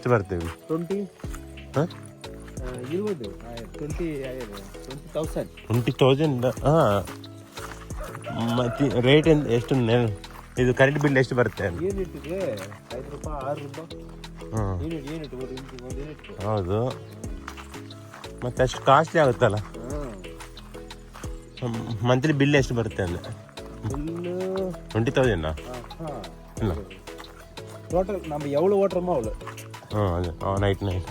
ಎಷ್ಟು ಬರ್ತೇವೆ ಟ್ವೆಂಟಿ ಹಾಂ ಇರ್ಬೋದು twenty twenty thousand twenty thousand ಹಾಂ ಮತ್ತೆ ರೇಟ್ ಎಂತ ಎಷ್ಟು ನೆ- ಇದು ಕರೆಂಟ್ ಬಿಲ್ ಎಷ್ಟು ಬರುತ್ತೆ ಯೂನಿಟ್ಗೆ ಐದು ರೂಪಾಯಿ ಆರು ರೂಪಾಯಿ ಹಾಂ ಯೂನಿಟ್ ಯೂನಿಟ್ ಒಂದು ಯೂನಿಟ್ ಒಂದು ಯೂನಿಟ್ ಹೌದು ಮತ್ತೆ ಅಷ್ಟು ಕಾಸ್ಟ್ಲಿ ಆಗುತ್ತಲ್ಲ ಹಾಂ ಮಂತ್ಲಿ ಬಿಲ್ ಎಷ್ಟು ಬರುತ್ತೆ ಅಂದರೆ ಬಿಲ್ಲು ಟ್ವೆಂಟಿ ತೌಸಂಡಾ ಹಾಂ ಇಲ್ಲ ಟೋಟಲ್ நம்ம எவ்வளோ ஓட்டுறோமோ அவ்வளோ ಹಾಂ ಅದೇ. ಹಾಂ ನೈಟ್ ನೈಟ್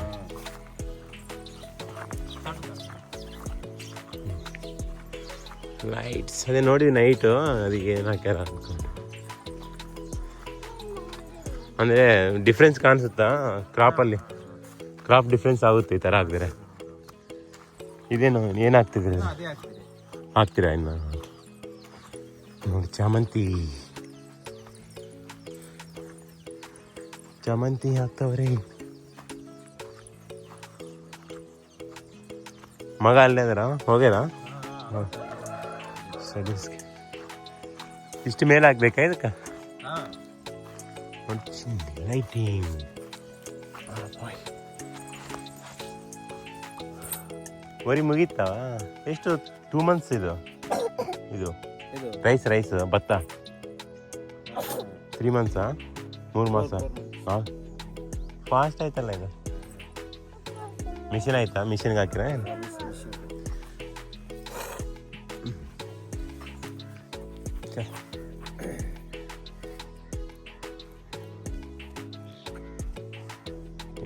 ಲೈಟ್ಸ್ ಅದೇ ನೋಡಿ ನೈಟು ಅದಕ್ಕೆ ಏನು ಹಾಕ್ಯಾರ ಅನ್ಕೊಂಡು. ಅಂದರೆ ಡಿಫ್ರೆನ್ಸ್ ಕಾಣಿಸುತ್ತಾ? ಕ್ರಾಪಲ್ಲಿ ಕ್ರಾಪ್ ಡಿಫ್ರೆನ್ಸ್ ಆಗುತ್ತೆ ಈ ಥರ ಹಾಕಿದ್ರೆ. ಇದೇನು ಏನಾಗ್ತಿದ್ರೆ ಹಾಕ್ತಿದ್ರಿ ಅದೇ ಆಗ್ತದೆ ಹಾಕ್ತೀರಾ ಇನ್ನು? ನೋಡಿ ಚಾಮಂತಿ. ಚಾಮಂತಿ ಹಾಕ್ತಾವ್ರಿ ಮಗ ಅಲ್ಲೇ ಅದರ ಹೋಗ್ಯಾರ ಸರಿ ಇಷ್ಟು ಮೇಲೆ ಹಾಕ್ಬೇಕಾ ಇದಕ್ಕೆ ಲೈಟಿಂಗ್ ವರಿ ಮುಗೀತಾ ಎಷ್ಟು ಟೂ ಮಂತ್ಸ್ ಇದು ಇದು ಇದು ರೈಸ್ ರೈಸ್ ಭತ್ತ ತ್ರೀ ಮಂತ್ಸಾ ಮೂರು ಮಾಸ ಹಾಂ? ಫಾಸ್ಟ್ ಆಯ್ತಲ್ಲ ಇದು? ಮಿಷಿನ್ ಆಯ್ತಾ? ಮಿಷಿನ್ಗೆ ಹಾಕಿರ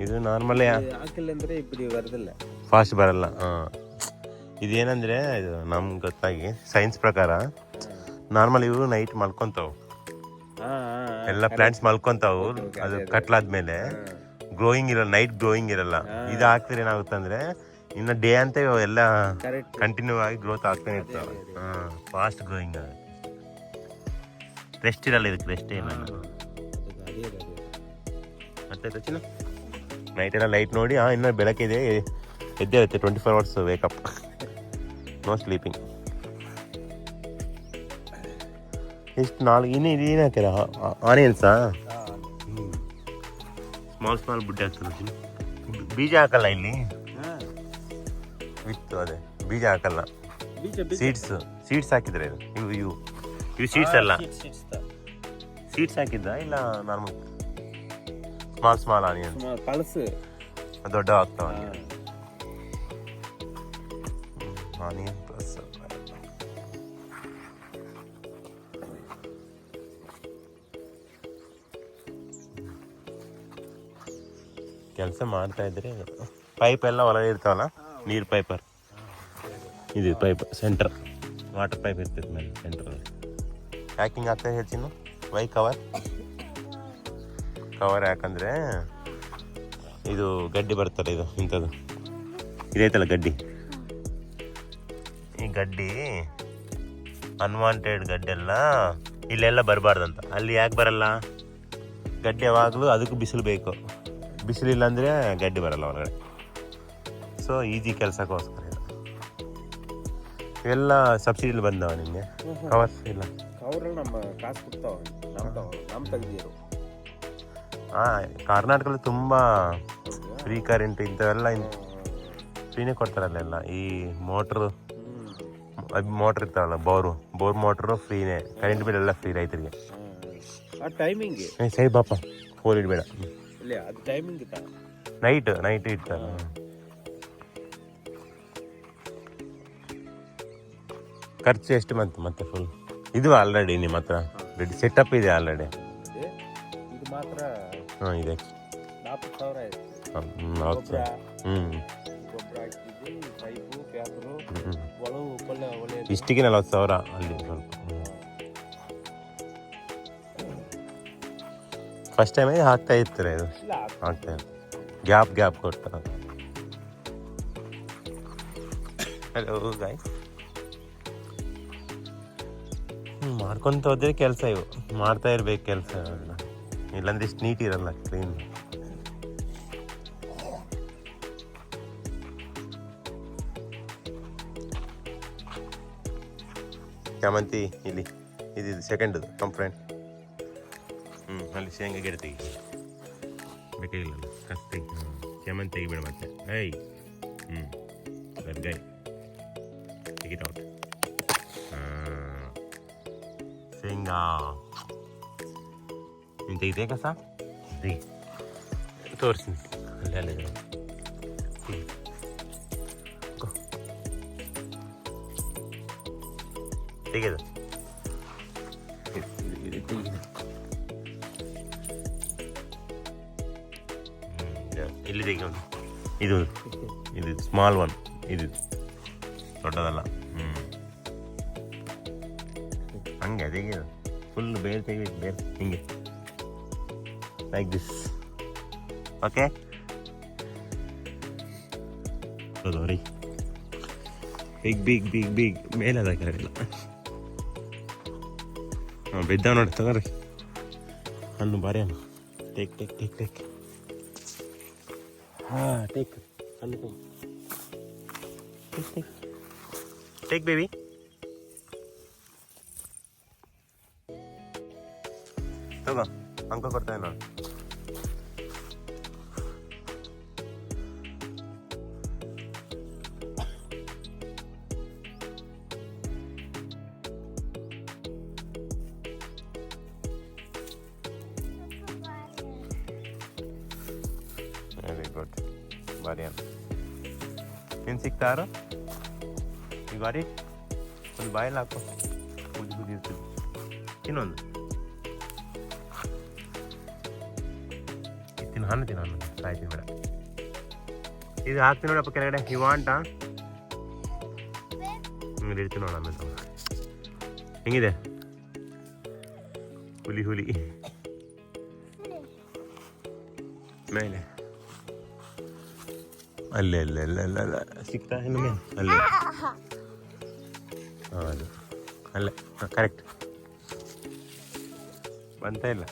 ಇದು ನಾರ್ಮಲಿ ಹಾಕಿಲ್ಲ ಅಂದರೆ ಇಬ್ಬರು ಬರೋದಿಲ್ಲ. ಫಾಸ್ಟ್ ಬರಲ್ಲ ಹಾಂ. ಇದೇನಂದರೆ ಇದು ನಮ್ಗೆ ಗೊತ್ತಾಗಿ ಸೈನ್ಸ್ ಪ್ರಕಾರ ನಾರ್ಮಲ್ ಇವರು ನೈಟ್ ಮಲ್ಕೊಂತಾವು ಎಲ್ಲ ಪ್ಲಾಂಟ್ಸ್ ಮಲ್ಕೊಂತಾವು. ಅದು ಕಟ್ಲಾದ್ಮೇಲೆ. ಗ್ರೋಯಿಂಗ್ ಇರಲ್ಲ ನೈಟ್ ಗ್ರೋಯಿಂಗ್ ಇರಲ್ಲ. ಇದು ಹಾಕ್ತಿದ್ರೆ ಏನಾಗುತ್ತೆ ಅಂದ್ರೆ ಇನ್ನು ಡೇ ಅಂತ ಎಲ್ಲ ಕಂಟಿನ್ಯೂ ಆಗಿ ಗ್ರೋತ್ ಆಗ್ತಾನೆ ಇರ್ತಾವೆ. ಫಾಸ್ಟ್ ಗ್ರೋಯಿಂಗ್ ರೆಸ್ಟ್ ಇರಲ್ಲ ಇದಕ್ಕೆ ರೆಸ್ಟ್ ಇಲ್ಲ ಮತ್ತೆ ನೈಟ್ ಎಲ್ಲ ಲೈಟ್ ನೋಡಿ ಹಾಂ ಇನ್ನೂ ಬೆಳಕಿದೆ. ಎದ್ದೇ ಇರುತ್ತೆ twenty four hours wake up no sleeping ಎಷ್ಟು ನಾಲ್ಕು ಇನ್ನು ಇದು ಏನು ಹಾಕ್ಯಾರ? ಆನಿಯನ್ಸಾ ಸ್ಮಾಲ್ ಸ್ಮಾಲ್ ಬುಡ್ಡೆ ಹಾಕ್ತಾರೆ ಬೀಜ ಹಾಕಲ್ಲ ಇಲ್ಲಿ? ವಿತ್ತು ವಿತ್ ಅದೇ. ಬೀಜ ಹಾಕಲ್ಲ. ಬೀಜ ಬೀಜ. ಸೀಡ್ಸ್ ಸೀಡ್ಸ್ ಹಾಕಿದ್ರೆ ಇದು. ಇವು ಇವು. ಇವು ಸೀಡ್ಸ್ ಅಲ್ಲ. ಸೀಡ್ಸ್ ಹಾಕಿದ್ದ ಇಲ್ಲ ನಾರ್ಮಲ್ ಸ್ಮಾಲ್ ಸ್ಮಾಲ್ ಆನಿಯನ್ ಕಳಸು ದೊಡ್ಡ ಆಗ್ತಾವ ಆನಿಯನ್ ಕೆಲಸ ಮಾಡ್ತಾ ಇದ್ರೆ ಪೈಪ್ ಎಲ್ಲ ಒಳಗೆ ಇರ್ತಾವಲ್ಲ, ನೀರು ಪೈಪರ್ ಇದು ಪೈಪ್ ಸೆಂಟರ್ ವಾಟರ್ ಪೈಪ್ ಇರ್ತೈತೆ ಮೇಲೆ ಸೆಂಟ್ರಲ್ಲಿ ಪ್ಯಾಕಿಂಗ್ ಆಗ್ತಾ ಹೆಚ್ಚಿನ ವೈ ಕವರ್ ಕವರ್ ಯಾಕಂದರೆ ಇದು ಗಡ್ಡಿ ಬರ್ತಲ್ಲ ಇದು, ಇಂಥದ್ದು. ಇದೈತಲ್ಲ ಗಡ್ಡಿ? ಈ ಗಡ್ಡಿ ಅನ್ವಾಂಟೆಡ್ ಗಡ್ಡೆಲ್ಲ ಇಲ್ಲೆಲ್ಲ ಬರಬಾರ್ದಂತ. ಅಲ್ಲಿ ಯಾಕೆ ಬರಲ್ಲ? ಗಡ್ಡೆ ಯಾವಾಗಲೂ ಅದಕ್ಕೂ ಬಿಸಿಲು ಬೇಕು. ಬಿಸಿಲಿಲ್ಲ ಅಂದರೆ ಗಡ್ಡಿ ಬರಲ್ಲ ಒಳಗಡೆ ಸೊ ಈಜಿ ಕೆಲಸಕ್ಕೋಸ್ಕರ ಇದು. ಇವೆಲ್ಲ ಸಬ್ಸಿಡಿಲಿ ಬಂದವ ನಿಮಗೆ ಕವರ್ಸ್ ಇಲ್ಲ. ನಮ್ಮ ಕಾಸು ಕೊಡ್ತಾವ ನಮ್ಮ ತಗೋ ನಮ್ಮ ತೆಗ್ದಿರು. ಹಾಂ ಕರ್ನಾಟಕದಲ್ಲಿ ತುಂಬ ಫ್ರೀ ಕರೆಂಟ್ ಇಂಥವೆಲ್ಲ ಫ್ರೀನೇ ಕೊಡ್ತಾರಲ್ಲ ಎಲ್ಲ. ಈ ಮೋಟ್ರು ಮೋಟ್ರ್ ಇರ್ತಾವಲ್ಲ ಬೋರು. ಬೋರ್ ಮೋಟ್ರು ಫ್ರೀನೇ ಕರೆಂಟ್ ಬಿಲ್ ಎಲ್ಲ ಫ್ರೀ ರೈತರಿಗೆ. ಆ ಟೈಮಿಂಗ್ ಸೈ ಬಾಪ. ಫೋನ್ ಇಡಬೇಡ. ಇಲ್ಲ ಅದು ಟೈಮಿಂಗ್ ಇತ್ತ ನೈಟ್ ನೈಟ್ ಇರ್ತಾರೆ ಖರ್ಚು ಎಷ್ಟು ಬಂತು ಮತ್ತೆ ಫುಲ್ ಇದು ಆಲ್ರೆಡಿ ನಿಮ್ಮ ಹತ್ರ ರೆಡಿ ಸೆಟಪ್ ಇದೆ ಆಲ್ರೆಡಿ ಇದು ಮಾತ್ರ ಹಾಂ ಇದೆ ನಾಲ್ಕು ಸಾವಿರ ಆಯ್ತು ಹ್ಞೂ ಗೊಬ್ಬರ ಹ್ಞೂ ಗೊಬ್ಬರ ಹಾಕಿದ್ವಿ ಪೈಪು ಪ್ಯಾಪರು ಹ್ಞೂ ಒಳವು ಒಳ್ಳೆ ಒಳ್ಳೆ ಇಷ್ಟಿಗೆ ನಲ್ವತ್ತು ಸಾವಿರ ಅಲ್ಲಿ ಫಸ್ಟ್ ಟೈಮೇ ಹಾಕ್ತಾ ಇರ್ತಾರೆ ಇದು? ಹಾಕ್ತಾ ಗ್ಯಾಪ್ ಗ್ಯಾಪ್ ಕೊಡ್ತಾರೆ ಹಲೋ ಗಾಯ್ ಮಾಡ್ಕೊತ ಹೋದ್ರೆ ಕೆಲಸ ಇವು. ಮಾಡ್ತಾ ಇರ್ಬೇಕು ಕೆಲಸ ಇಲ್ಲಾಂದ್ರೆ ಇಷ್ಟು ನೀಟ್ ಇರಲ್ಲ ಕ್ಲೀನ್ ಕ್ಯಾಮಂತಿ ಇಲ್ಲಿ. ಇದು ಸೆಕೆಂಡ್ ಕಂಪ್ಲೇಂಟ್ ಅಲ್ಲಿ ಶೇಂಗಾ ಗಿಡ ತೆಗಿ ಬೇಕಾಗಿಲ್ಲ ಕಸ್ ತೆಗಿ ಚಮನ್ ತೆಗಿಬೇಡ ಮತ್ತೆ ಏಯ್ ಹ್ಞೂ ಗೈ ತೆಗಿಟ್ ಔಟ್ ಶೇಂಗಾ ನೀನು ತೆಗಿತೆ ಕಸ ತೆಗಿ ತೋರಿಸ್ತೀನಿ ಅಲ್ಲೇ ಅಲ್ಲೇ ಇದೆ. ತೆಗಿ. ಗೋ. ತೆಗೆದು ತೆಗಿ. ಇಲ್ಲಿ ತೆಗಿ ಇದು ಇದು ಸ್ಮಾಲ್ ಒನ್ ಇದು ದೊಡ್ಡದಲ್ಲ. ಹ್ಞೂ ಹಂಗೆ ತೆಗೆಯೋದು ಫುಲ್ ಬೇರೆ ತೆಗಿಬೇಕು, ಬೇರೆ. ಹಿಂಗೆ. ಲೈಕ್ ದಿಸ್ ಓಕೆ ರೀ ಬಿಗ್ ಬಿಗ್ ಬಿಗ್ ಬಿಗ್ ಮೇಲೆ ಅದ ಬಿದ್ದ ಹಾಂ ಬಿದ್ದಾವ ನೋಡಿ, ತಗೋರಿ. ಹಣ್ಣು ಬಾರಿ ಹಣ್ಣು ಟೇಕ್ ಟೇಕ್ ಟೇಕ್ ಟೇಕ್ ಹಾಂ ಟೇಕ್ ಹಣ್ಣು ತಗೋ ಟೇಕ್ ಟೇಕ್ ಟೇಕ್ ಬೇಬಿ ತಗೋ ಅಂಕ ಕೊಡ್ತೇನೆ ಬಾರಿ ಅಣ್ಣ ನೀನು ಸಿಗ್ತಾರು ಈ ಬಾರಿ ಒಂದು ಬಾಯಲ್ಲಿ ಹಾಕು ಕುದಿ ಕುದಿ ಇರ್ತದೆ ಇನ್ನೊಂದು ತಿನ್ನು ಹಣ್ಣು ತಿನ್ನು ಹಣ್ಣು ಇದು ಹಾಕ್ತೀನಿ ನೋಡಪ್ಪ ಕೆಳಗಡೆ ಈ ವಾಂಟ ಹಿಂಗೆ ಇಡ್ತೀನಿ ನೋಡ ಹೆಂಗಿದೆ ಹುಲಿ ಹುಲಿ ಮೇಲೆ ಅಲ್ಲೇ ಅಲ್ಲೇ ಅಲ್ಲೇ ಅಲ್ಲ ಅಲ್ಲ ಸಿಗ್ತಾ ಇನ್ನು ಮೇಲೆ ಅಲ್ಲೇ ಹಾಂ ಅದು ಅಲ್ಲೇ ಹಾಂ ಕರೆಕ್ಟ್ ಬಂತ ಇಲ್ಲ